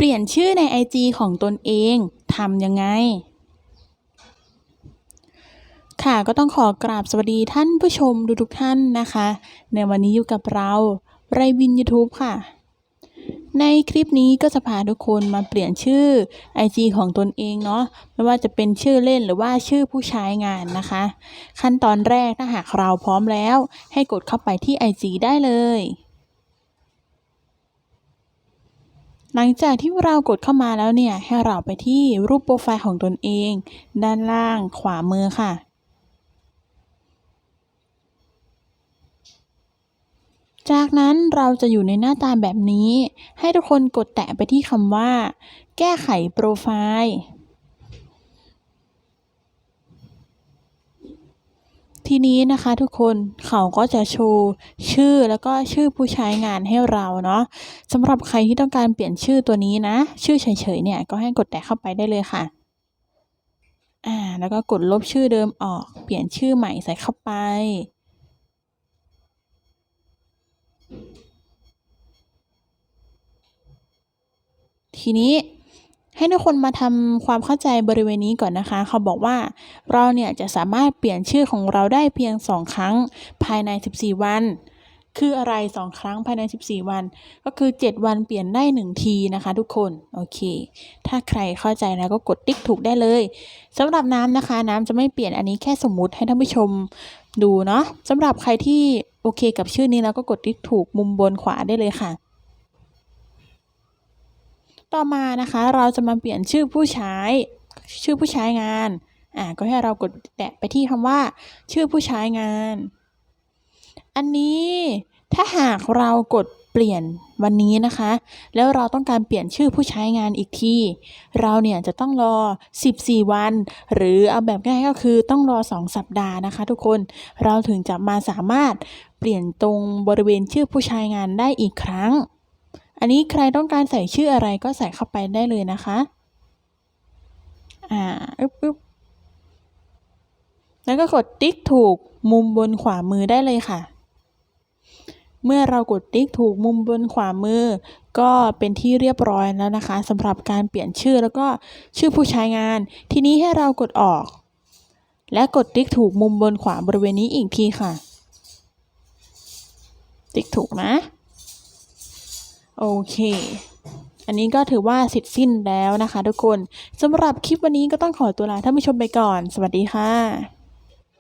เปลี่ยนชื่อใน IG ของตนเองทำยังไง ค่ะก็ต้องขอกราบสวัสดีท่านผู้ชมทุกท่านนะคะ ในวันนี้อยู่กับเราไรวิน YouTube ค่ะ ในคลิปนี้ก็จะพาทุกคนมาเปลี่ยนชื่อ IG ของตนเองเนาะไม่ว่าจะเป็นชื่อเล่นหรือว่าชื่อผู้ใช้งานนะคะ ขั้นตอนแรกถ้าหากเราพร้อมแล้ว ให้กดเข้าไปที่ IG ได้เลย หลังจากที่เรากดเข้ามาแล้วเนี่ย ให้เราไปที่รูปโปรไฟล์ของตนเอง ด้านล่างขวามือค่ะ จากนั้นเราจะอยู่ในหน้าตาแบบนี้ ให้ทุกคนกดแตะไปที่คำว่า แก้ไขโปรไฟล์ ทีนี้นะคะทุกคนเขาก็จะโชว์ชื่อแล้วก็ชื่อผู้ใช้งานให้เราเนาะสำหรับใครที่ต้องการเปลี่ยนชื่อตัวนี้นะ ชื่อเฉยๆเนี่ยก็ให้กดแตะเข้าไปได้เลยค่ะอ่าแล้วก็กดลบชื่อเดิมออก เปลี่ยนชื่อใหม่ใส่เข้าไปทีนี้ ให้ทุกคนมาทำความเข้าใจบริเวณนี้ก่อนนะคะ เขาบอกว่าเราเนี่ยจะสามารถเปลี่ยนชื่อของเราได้เพียง 2 ครั้งภายใน 14 วัน คืออะไร 2 ครั้งภายใน 14 วัน ก็คือ 7 วันเปลี่ยนได้ 1 ทีนะคะทุกคน โอเค ถ้าใครเข้าใจแล้วก็กดติ๊กถูกได้เลยสำหรับน้ำนะคะ น้ำจะไม่เปลี่ยนอันนี้แค่สมมุติให้ท่านผู้ชมดูเนาะสำหรับใครที่โอเคกับชื่อนี้แล้วก็กดติ๊กถูกมุมบนขวาได้เลยค่ะ ต่อมานะคะเราจะมาเปลี่ยนชื่อผู้ใช้ ชื่อผู้ใช้งานอ่าก็ให้เรากดแตะไปที่คำว่า ชื่อผู้ใช้งาน อันนี้ถ้าหากเรากดเปลี่ยนวันนี้นะคะ แล้วเราต้องการเปลี่ยนชื่อผู้ใช้งานอีกที เราเนี่ยจะต้องรอ 14 วัน หรือเอาแบบง่ายก็คือต้องรอ 2 สัปดาห์นะคะ ทุกคน เราถึงจะมาสามารถเปลี่ยนตรงบริเวณชื่อผู้ใช้งานได้อีกครั้ง อันนี้ใครต้องการใส่ชื่ออะไรก็ใส่เข้าไปได้เลยนะคะ อ่าอึ๊บอึ๊บแล้วก็กดติ๊กถูกมุมบนขวามือได้เลยค่ะ เมื่อเรากดติ๊กถูกมุมบนขวามือ ก็เป็นที่เรียบร้อยแล้วนะคะสำหรับการเปลี่ยนชื่อแล้วก็ชื่อผู้ใช้งาน ทีนี้ให้เรากดออก และกดติ๊กถูกมุมบนขวาบริเวณนี้อีกทีค่ะ ติ๊กถูกนะ โอเค อันนี้ก็ถือว่าเสร็จสิ้นแล้วนะคะ ทุกคนสำหรับคลิปวันนี้ก็ต้องขอตัวลาท่านผู้ชมไปก่อน สวัสดีค่ะ